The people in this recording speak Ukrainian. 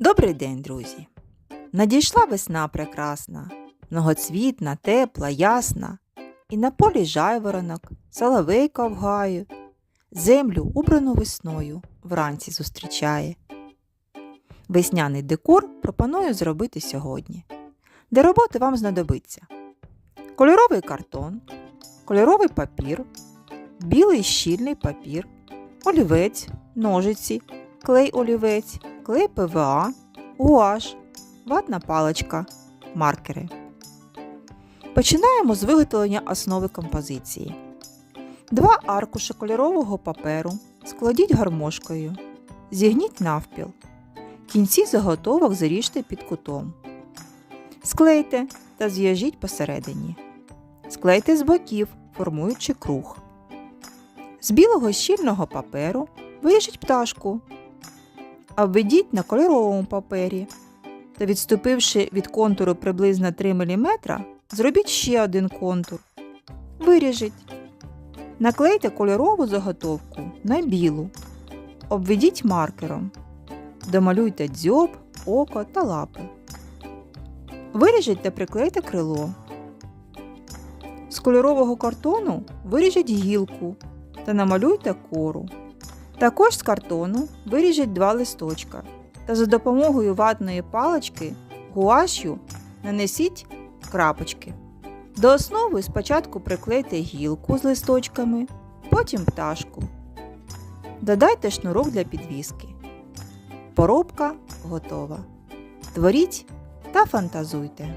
Добрий день, друзі! Надійшла весна прекрасна, многоцвітна, тепла, ясна, і на полі жайворонок, соловейка в гаю, землю, убрану весною, вранці зустрічає. Весняний декор пропоную зробити сьогодні. Для роботи вам знадобиться кольоровий картон, кольоровий папір, білий щільний папір, олівець, ножиці, клей олівець, клей ПВА, гуаш, ватна паличка, маркери. Починаємо з виготовлення основи композиції. Два аркуші кольорового паперу складіть гармошкою, зігніть навпіл. Кінці заготовок заріжте під кутом. Склейте та зв'яжіть посередині. Склейте з боків, формуючи круг. З білого щільного паперу виріжіть пташку. Обведіть на кольоровому папері та, відступивши від контуру приблизно 3 мм, зробіть ще один контур. Виріжіть. Наклейте кольорову заготовку на білу. Обведіть маркером. Домалюйте дзьоб, око та лапи. Виріжіть та приклейте крило. З кольорового картону виріжіть гілку та намалюйте кору. Також з картону виріжіть два листочка та за допомогою ватної палички гуашю нанесіть крапочки. До основи спочатку приклейте гілку з листочками, потім пташку. Додайте шнурок для підвіски. Поробка готова. Творіть та фантазуйте.